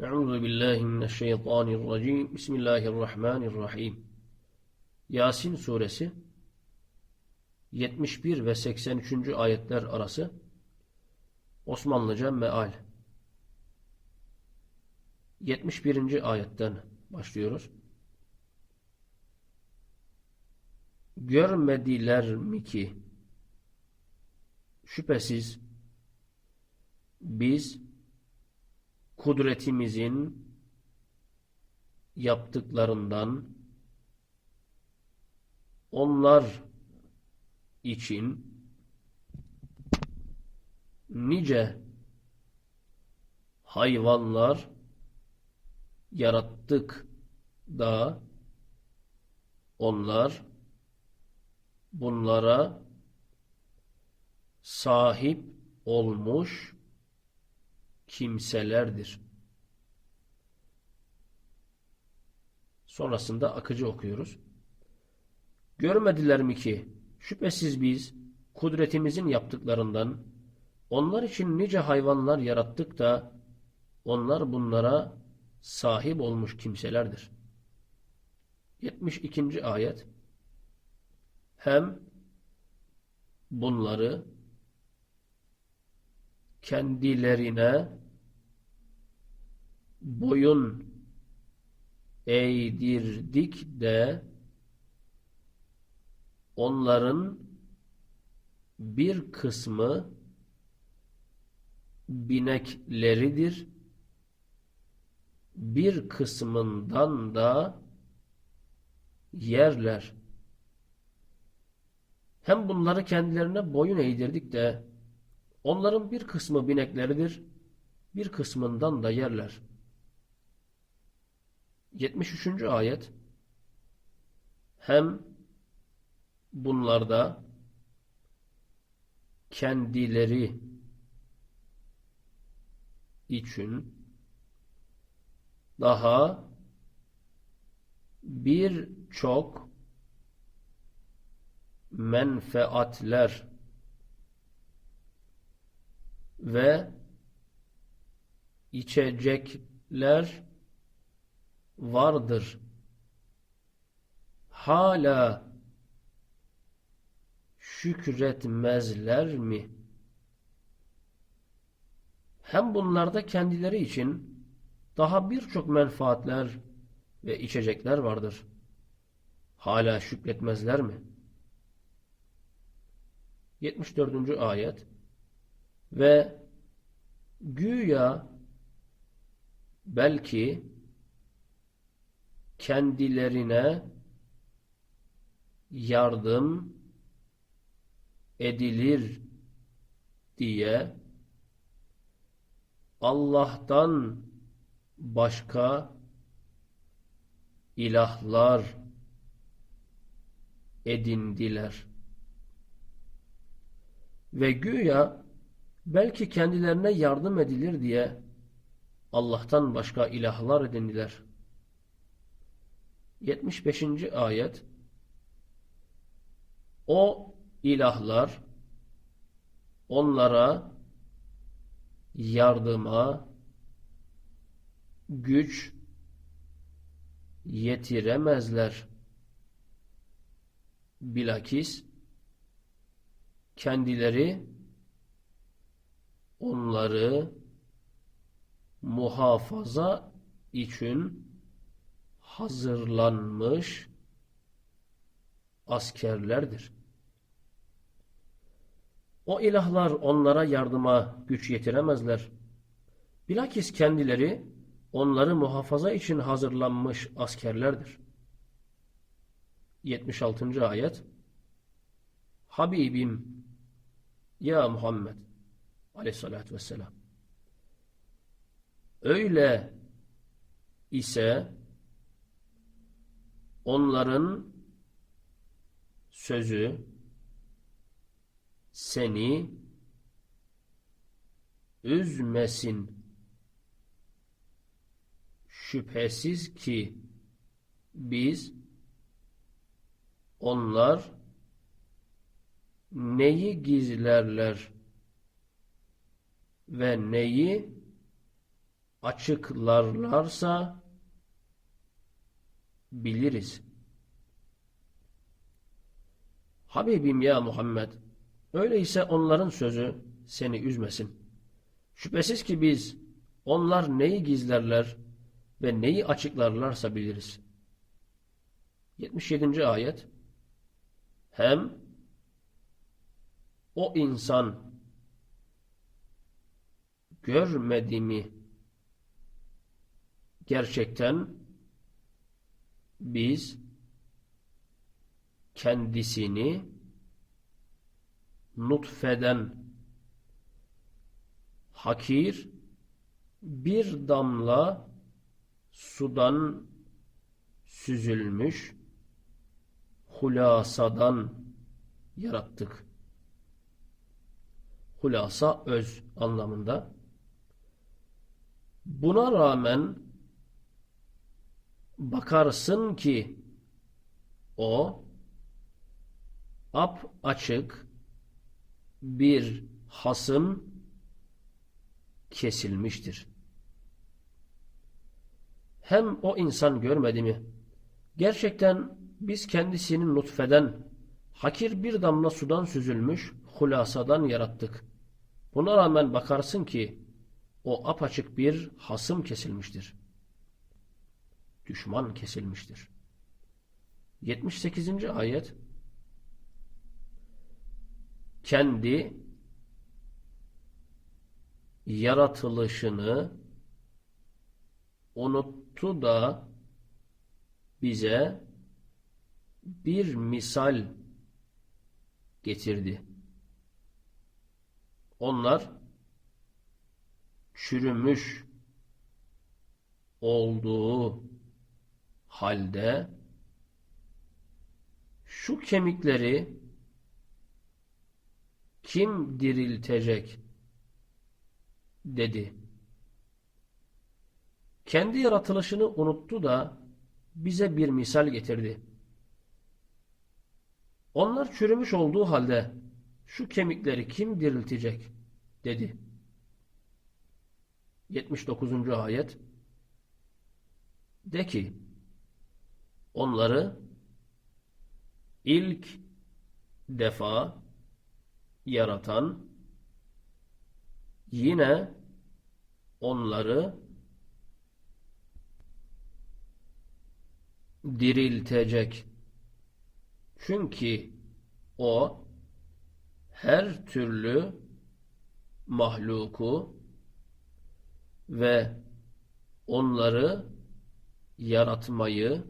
Euzu billahi mineşşeytanirracim. Bismillahirrahmanirrahim. Yasin suresi 71 ve 83. ayetler arası Osmanlıca meal. 71. ayetten başlıyoruz. Görmediler mi ki şüphesiz biz kudretimizin yaptıklarından onlar için nice hayvanlar yarattık da onlar bunlara sahip olmuş kimselerdir. Sonrasında akıcı okuyoruz. Görmediler mi ki şüphesiz biz kudretimizin yaptıklarından onlar için nice hayvanlar yarattık da onlar bunlara sahip olmuş kimselerdir. 72. ayet hem bunları kendilerine boyun eğdirdik de onların bir kısmı binekleridir. Bir kısmından da yerler. Hem bunları kendilerine boyun eğdirdik de onların bir kısmı binekleridir, bir kısmından da yerler. 73. ayet hem bunlarda kendileri için daha birçok menfaatler ve içecekler vardır. Hala şükretmezler mi? Hem bunlarda kendileri için daha birçok menfaatler ve içecekler vardır. Hala şükretmezler mi? 74. ayet ve güya belki kendilerine yardım edilir diye Allah'tan başka ilahlar edindiler. Ve güya belki kendilerine yardım edilir diye Allah'tan başka ilahlar edindiler. 75. ayet O ilahlar onlara yardıma güç yetiremezler. Bilakis kendileri onları muhafaza için hazırlanmış askerlerdir. O ilahlar onlara yardıma güç yetiremezler. Bilakis kendileri onları muhafaza için hazırlanmış askerlerdir. 76. ayet Habibim ya Muhammed aleyhissalatü vesselam öyle ise onların sözü seni üzmesin. Şüphesiz ki biz onlar neyi gizlerler ve neyi açıklarlarsa biliriz. Habibim ya Muhammed, öyleyse onların sözü seni üzmesin. Şüphesiz ki biz onlar neyi gizlerler ve neyi açıklarlarsa biliriz. 77. ayet Hem o insan görmedi mi gerçekten biz kendisini nutfeden hakir bir damla sudan süzülmüş hulasadan yarattık. Hulasa öz anlamında. Buna rağmen bakarsın ki o ap açık bir hasım kesilmiştir. Hem o insan görmedi mi? Gerçekten biz kendisini nutfeden, hakir bir damla sudan süzülmüş hulasadan yarattık. Buna rağmen bakarsın ki o apaçık bir hasım kesilmiştir. Düşman kesilmiştir. 78. ayet kendi yaratılışını unuttu da bize bir misal getirdi. Onlar çürümüş olduğu halde şu kemikleri kim diriltecek dedi. Kendi yaratılışını unuttu da bize bir misal getirdi. Onlar çürümüş olduğu halde şu kemikleri kim diriltecek dedi. 79. ayet De ki onları ilk defa yaratan yine onları diriltecek. Çünkü o her türlü mahluku ve onları yaratmayı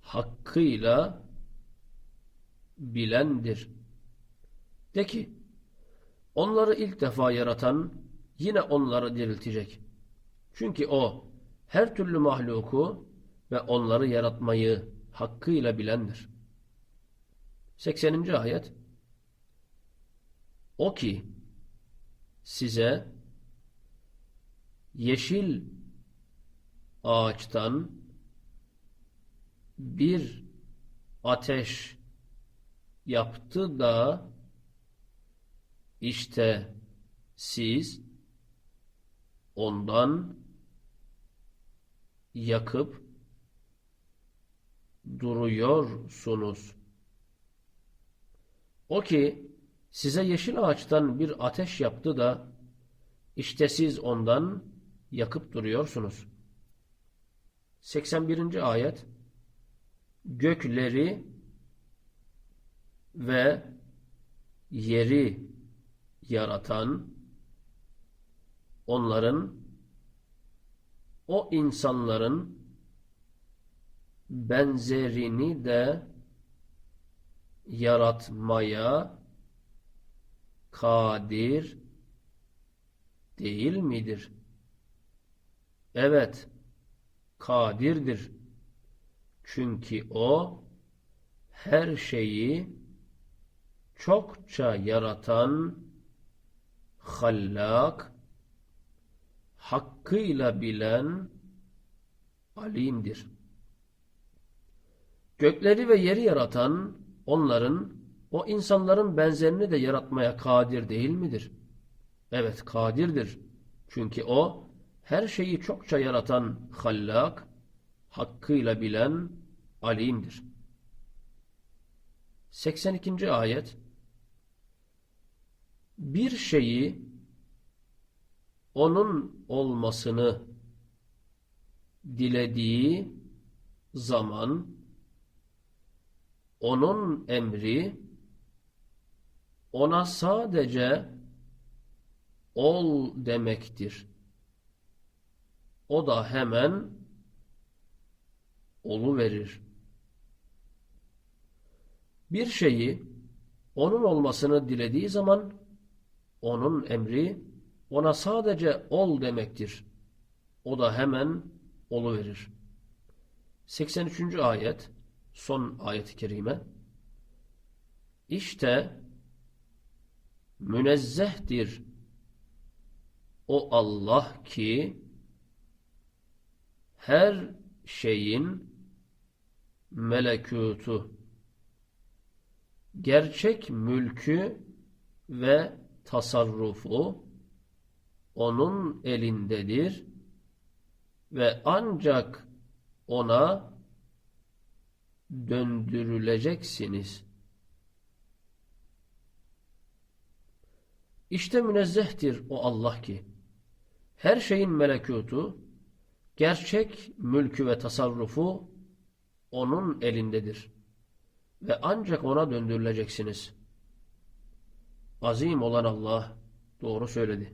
hakkıyla bilendir. De ki, onları ilk defa yaratan yine onları diriltecek. Çünkü o her türlü mahluku ve onları yaratmayı hakkıyla bilendir. 80. ayet O ki size yeşil ağaçtan bir ateş yaptı da işte siz ondan yakıp duruyorsunuz. O ki size yeşil ağaçtan bir ateş yaptı da işte siz ondan yakıp duruyorsunuz. 81. ayet Gökleri ve yeri yaratan onların o insanların benzerini de yaratmaya kadir değil midir? Evet, kadirdir. Çünkü o her şeyi çokça yaratan hallak, hakkıyla bilen alimdir. Gökleri ve yeri yaratan onların, o insanların benzerini de yaratmaya kadir değil midir? Evet kadirdir. Çünkü o her şeyi çokça yaratan Hallak, hakkıyla bilen alimdir. 82. ayet Bir şeyi onun olmasını dilediği zaman onun emri ona sadece ol demektir. O da hemen olu verir. Bir şeyi onun olmasını dilediği zaman onun emri ona sadece ol demektir. O da hemen olu verir. 83. ayet son ayet-i kerime İşte münezzehtir o Allah ki her şeyin melekutu gerçek mülkü ve tasarrufu onun elindedir ve ancak ona döndürüleceksiniz. İşte münezzehtir o Allah ki her şeyin melekutu gerçek mülkü ve tasarrufu onun elindedir ve ancak ona döndürüleceksiniz. Azim olan Allah doğru söyledi.